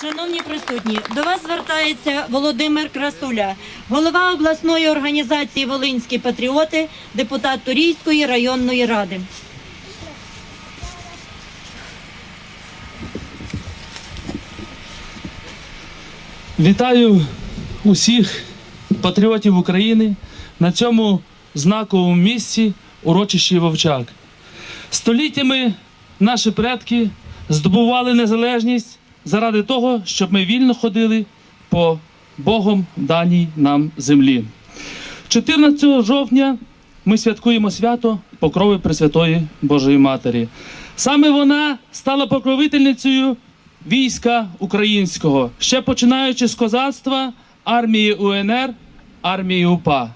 Шановні присутні, до вас звертається Володимир Красуля, голова обласної організації Волинські патріоти, депутат Турійської районної ради. Вітаю усіх патріотів України на цьому знаковому місці урочищі Вовчак. Століттями наші предки здобували незалежність заради того, щоб ми вільно ходили по Богом даній нам землі. 14 жовтня ми святкуємо свято Покрови Пресвятої Божої Матері. Саме вона стала покровительницею війська українського, ще починаючи з козацтва, армії УНР, армії УПА.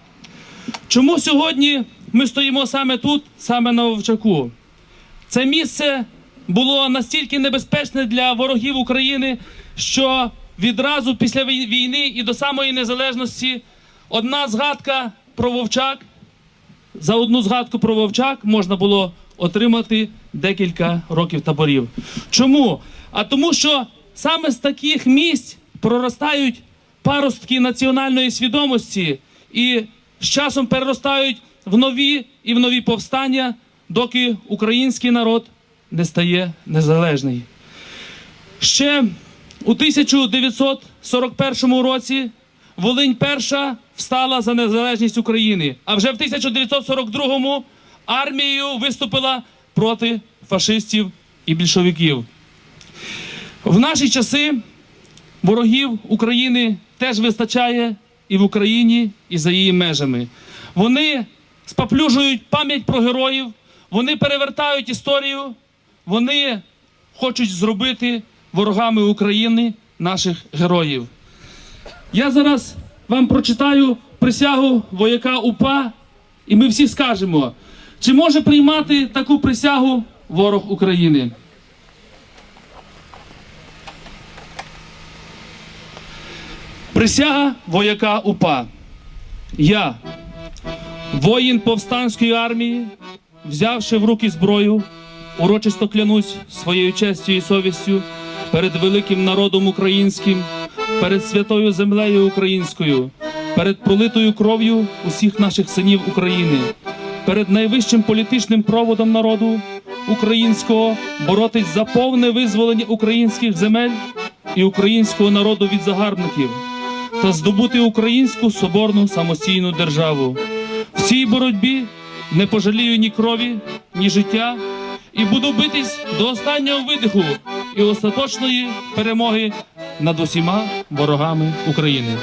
Чому сьогодні ми стоїмо саме тут, саме на Вовчаку? Це місце було настільки небезпечне для ворогів України, що відразу після війни і до самої незалежності одна згадка про Вовчак за одну згадку про Вовчак можна було отримати декілька років таборів. Чому? А тому, що саме з таких місць проростають паростки національної свідомості і з часом переростають в нові і в нові повстання, доки український народ не стає незалежний. Ще у 1941 році Волинь перша встала за незалежність України, а вже в 1942 армією виступила проти фашистів і більшовиків. В наші часи ворогів України теж вистачає і в Україні, і за її межами. Вони споплюжують пам'ять про героїв, вони перевертають історію, вони хочуть зробити ворогами України наших героїв. Я зараз вам прочитаю присягу вояка УПА, і ми всі скажемо, чи може приймати таку присягу ворог України. Присяга вояка УПА. Я, воїн повстанської армії, взявши в руки зброю, урочисто клянусь своєю честю і совістю перед великим народом українським, перед святою землею українською, перед пролитою кров'ю усіх наших синів України, перед найвищим політичним проводом народу українського боротись за повне визволення українських земель і українського народу від загарбників та здобути українську соборну самостійну державу. В цій боротьбі не пожалію ні крові, ні життя, і буду битись до останнього видиху і остаточної перемоги над усіма ворогами України.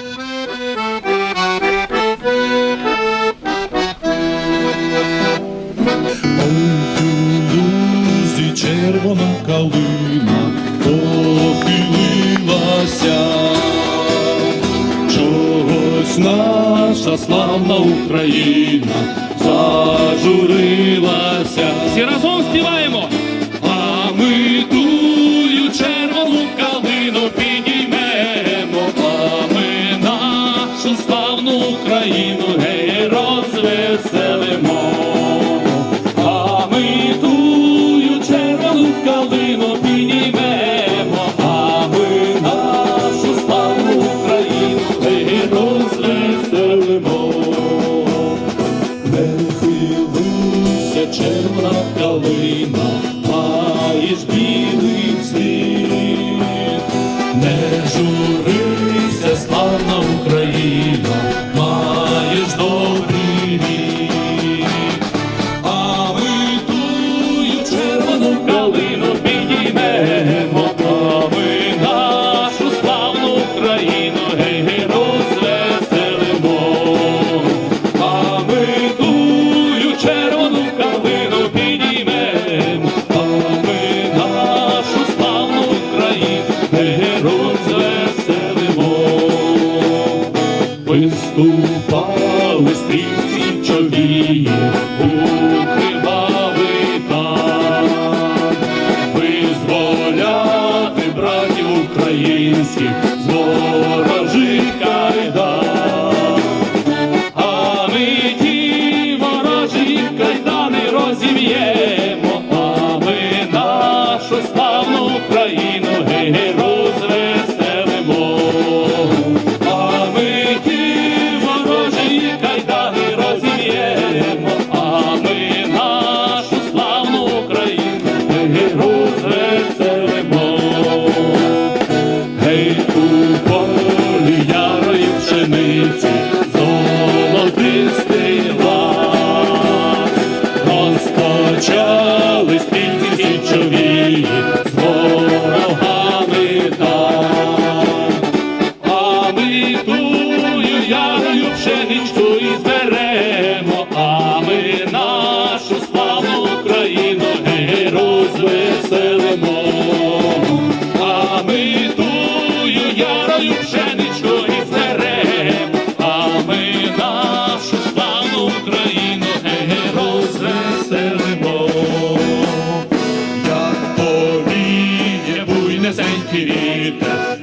Чогось наша славна Україна зажурилася, Всі разом співаємо! Виступали стрільці човії у кривавий там, визволяти братів українських з ворожих кайдан. А ми ті ворожі кайдани розім'ємо, а ми нашу славну Україну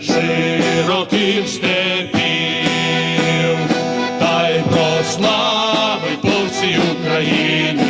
широких степів, та й прослави по всій Україні.